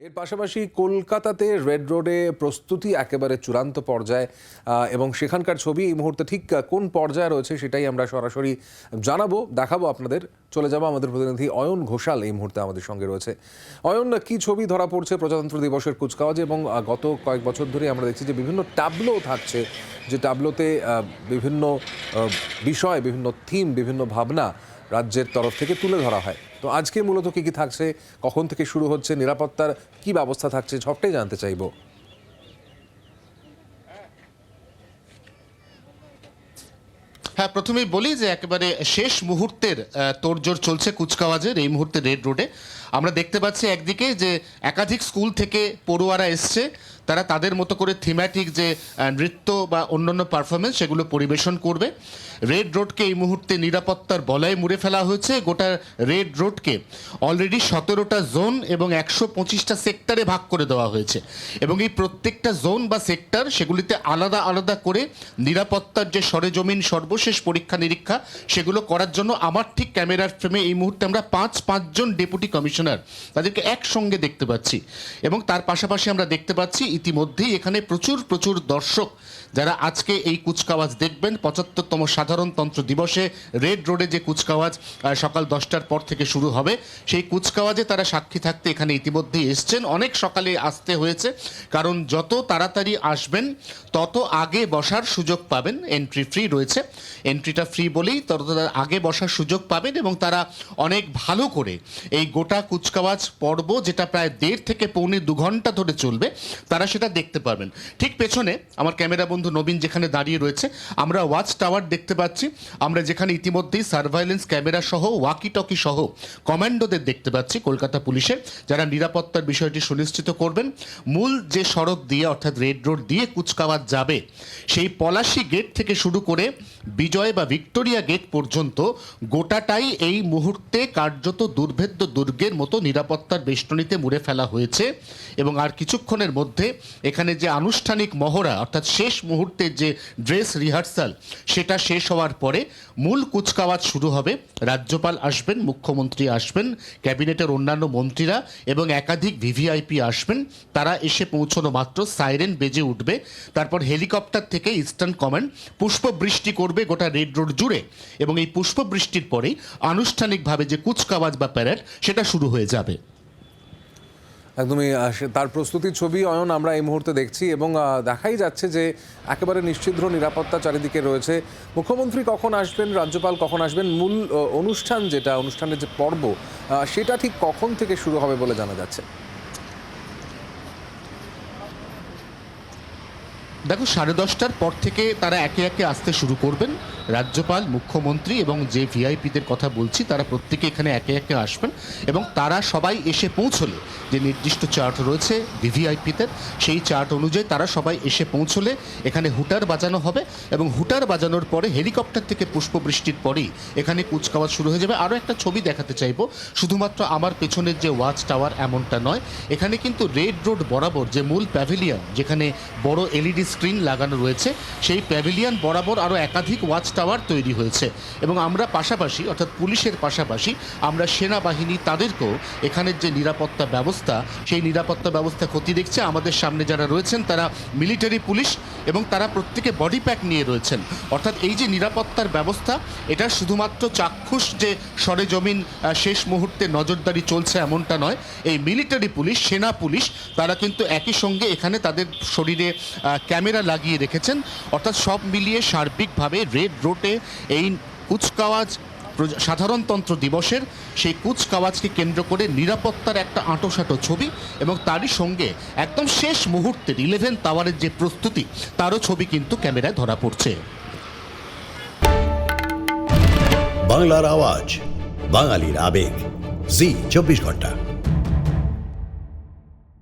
এর পাশাপাশি কলকাতাতে রেড রোডে প্রস্তুতি একেবারে চূড়ান্ত পর্যায়ে এবং সেখানকার ছবি এই মুহূর্তে ঠিক কোন পর্যায়ে রয়েছে সেটাই আমরা সরাসরি জানাব, দেখাবো আপনাদের। চলে যাব আমাদের প্রতিনিধি অয়ন ঘোষাল এই মুহূর্তে আমাদের সঙ্গে রয়েছে। অয়ন, কি ছবি ধরা পড়ছে প্রজাতন্ত্র দিবসের কুচকাওয়াজে এবং গত কয়েক বছর ধরে আমরা দেখছি যে বিভিন্ন ট্যাবলো থাকছে, যে ট্যাবলোতে বিভিন্ন বিষয়, বিভিন্ন থিম, বিভিন্ন ভাবনা রাজ্যের তরফ থেকে তুলে ধরা হয়। তো আজকে মূলত কি কি থাকছে, কখন থেকে শুরু হচ্ছে, নিরাপত্তার কি ব্যবস্থা থাকছে, সবটাই জানতে চাইব। হ্যাঁ প্রথমেই বলি যে একেবারে শেষ মুহূর্তের তোড়জোড় চলছে কুচকাওয়াজের, এই মুহূর্তে রেড রোডে। আমরা দেখতে পাচ্ছি একদিকে যে একাধিক স্কুল থেকে পড়ুয়ারা এসছে তারা তাদের মতো করে থিম্যাটিক যে নৃত্য বা অন্যান্য পারফরমেন্স সেগুলো পরিবেশন করবে। রেড রোডকে এই মুহূর্তে নিরাপত্তার বলয়ে মুড়ে ফেলা হয়েছে। গোটা রেড রোডকে অলরেডি সতেরোটা জোন এবং একশো পঁচিশটা সেক্টরে ভাগ করে দেওয়া হয়েছে। এবং এই প্রত্যেকটা জোন বা সেক্টর সেগুলিতে আলাদা আলাদা করে নিরাপত্তার যে সরেজমিন, সর্বশেষ পরীক্ষা নিরীক্ষা সেগুলো করার জন্য আমার ঠিক ক্যামেরার ফ্রেমে এই মুহূর্তে আমরা পাঁচ, পাঁচজন ডেপুটি কমিশনার তাদেরকে একসঙ্গে দেখতে পাচ্ছি। এবং তার পাশাপাশি আমরা দেখতে পাচ্ছি ইতিমধ্যেই এখানে প্রচুর প্রচুর দর্শক যারা আজকে এই কুচকাওয়াজ দেখবেন। পঁচাত্তরতম সাধারণতন্ত্র দিবসে রেড রোডে যে কুচকাওয়াজ সকাল দশটার পর থেকে শুরু হবে, সেই কুচকাওয়াজে তারা সাক্ষী থাকতে এখানে ইতিমধ্যেই এসছেন। অনেক সকালে আসতে হয়েছে, কারণ যত তাড়াতাড়ি আসবেন, তত আগে বসার সুযোগ পাবেন। এন্ট্রি ফ্রি রয়েছে। এন্ট্রিটা ফ্রি বলেই তত আগে বসার সুযোগ পাবেন এবং তারা অনেক ভালো করে এই গোটা কুচকাওয়াজ পর্ব, যেটা প্রায় দেড় থেকে পৌনে দু ঘণ্টা ধরে চলবে, তারা সেটা দেখতে পারবেন। ঠিক পেছনে আমার ক্যামেরা বন্ধু নবীন যেখানে দাঁড়িয়ে রয়েছে, আমরা ওয়াচ টাওয়ার দেখতে পাচ্ছি। আমরা যেখানে ইতিমধ্যেই সার্ভাইলেন্স ক্যামেরা সহ ওয়াকি টকি সহ কমান্ডোদের দেখতে পাচ্ছি কলকাতা পুলিশের যারা নিরাপত্তার বিষয়টি সুনিশ্চিত করবেন। মূল যে সড়ক দিয়ে, অর্থাৎ রেড রোড দিয়ে কুচকাওয়াজ যাবে, সেই পলাশি গেট থেকে শুরু করে বিজয় বা ভিক্টোরিয়া গেট পর্যন্ত গোটাটাই এই মুহূর্তে কার্যত দুর্ভেদ্য দুর্গের মতো নিরাপত্তার বেষ্টনীতে মুড়ে ফেলা হয়েছে। এবং আর কিছুক্ষণের মধ্যে এখানে যে আনুষ্ঠানিক মহড়া, অর্থাৎ শেষ মুহূর্তের যে ড্রেস রিহার্সাল, সেটা শেষ হওয়ার পরে মূল কুচকাওয়াজ শুরু হবে। রাজ্যপাল আসবেন, মুখ্যমন্ত্রী আসবেন, ক্যাবিনেটের অন্যান্য মন্ত্রীরা এবং একাধিক ভিভিআইপি আসবেন। তারা এসে পৌঁছানো মাত্র, সাইরেন বেজে উঠবে। তারপর হেলিকপ্টার থেকে ইস্টার্ন কমান্ড পুষ্পবৃষ্টি করবে গোটা রেড রোড জুড়ে এবং এই পুষ্পবৃষ্টির পরেই আনুষ্ঠানিকভাবে যে কুচকাওয়াজ বা প্যারেড, সেটা শুরু হয়ে যাবে। একদমই তার প্রস্তুতির ছবি অয়ন আমরা এই মুহূর্তে দেখছি এবং দেখাই যাচ্ছে যে একেবারে নিশ্চিদ্র নিরাপত্তা চারিদিকে রয়েছে। মুখ্যমন্ত্রী কখন আসবেন? রাজ্যপাল কখন আসবেন? মূল অনুষ্ঠান যেটা, অনুষ্ঠানের যে পর্ব সেটা ঠিক কখন থেকে শুরু হবে বলে জানা যাচ্ছে? দেখো, সাড়ে দশটার পর থেকে তারা একে একে আসতে শুরু করবেন। রাজ্যপাল, মুখ্যমন্ত্রী এবং যে ভিআইপিদের কথা বলছি, তারা প্রত্যেকে এখানে একে একে আসবেন এবং তারা সবাই এসে পৌঁছলে যে নির্দিষ্ট চার্ট রয়েছে ভিভিআইপিদের সেই চার্ট অনুযায়ী তারা সবাই এসে পৌঁছলে এখানে হুটার বাজানো হবে এবং হুটার বাজানোর পরে হেলিকপ্টার থেকে পুষ্পবৃষ্টির পরেই এখানে কুচকাওয়াজ শুরু হয়ে যাবে। আরও একটা ছবি দেখাতে চাইব, শুধুমাত্র আমার পেছনের যে ওয়াচ টাওয়ার এমনটা নয়, এখানে কিন্তু রেড রোড বরাবর যে মূল প্যাভিলিয়ন, যেখানে বড় এলইডি স্ক্রিন লাগানো রয়েছে, সেই প্যাভিলিয়ন বরাবর আরও একাধিক ওয়াচ টাওয়ার তৈরি হয়েছে। এবং আমরা পাশাপাশি, অর্থাৎ পুলিশের পাশাপাশি, আমরা সেনাবাহিনী তাদেরকেও এখানের যে নিরাপত্তা ব্যবস্থা, সেই নিরাপত্তা ব্যবস্থা ক্ষতি দেখছে। আমাদের সামনে যারা রয়েছেন, তারা মিলিটারি পুলিশ এবং তারা প্রত্যেকে বডি প্যাক নিয়ে রয়েছেন। অর্থাৎ এই যে নিরাপত্তার ব্যবস্থা, এটা শুধুমাত্র চাক্ষুষ যে সরেজমিন শেষ মুহূর্তে নজরদারি চলছে এমনটা নয়। এই মিলিটারি পুলিশ, সেনা পুলিশ, তারা কিন্তু একই সঙ্গে এখানে তাদের শরীরে ক্যামেরা লাগিয়ে রেখেছেন। অর্থাৎ সব মিলিয়ে সার্বিকভাবে রেড রোডে এই কুচকাওয়াজ সাধারণতন্ত্র দিবসের সেই কুচকাওয়াজকে কেন্দ্র করে নিরাপত্তার একটা আঁটোসাঁটো ছবি এবং তারই সঙ্গে একদম শেষ মুহূর্তের ইলেভেন টাওয়ারের যে প্রস্তুতি, তারও ছবি কিন্তু ক্যামেরায় ধরা পড়ছে। বাংলার আওয়াজ, বাঙালির আবেগ। জি, চব্বিশ ঘণ্টা।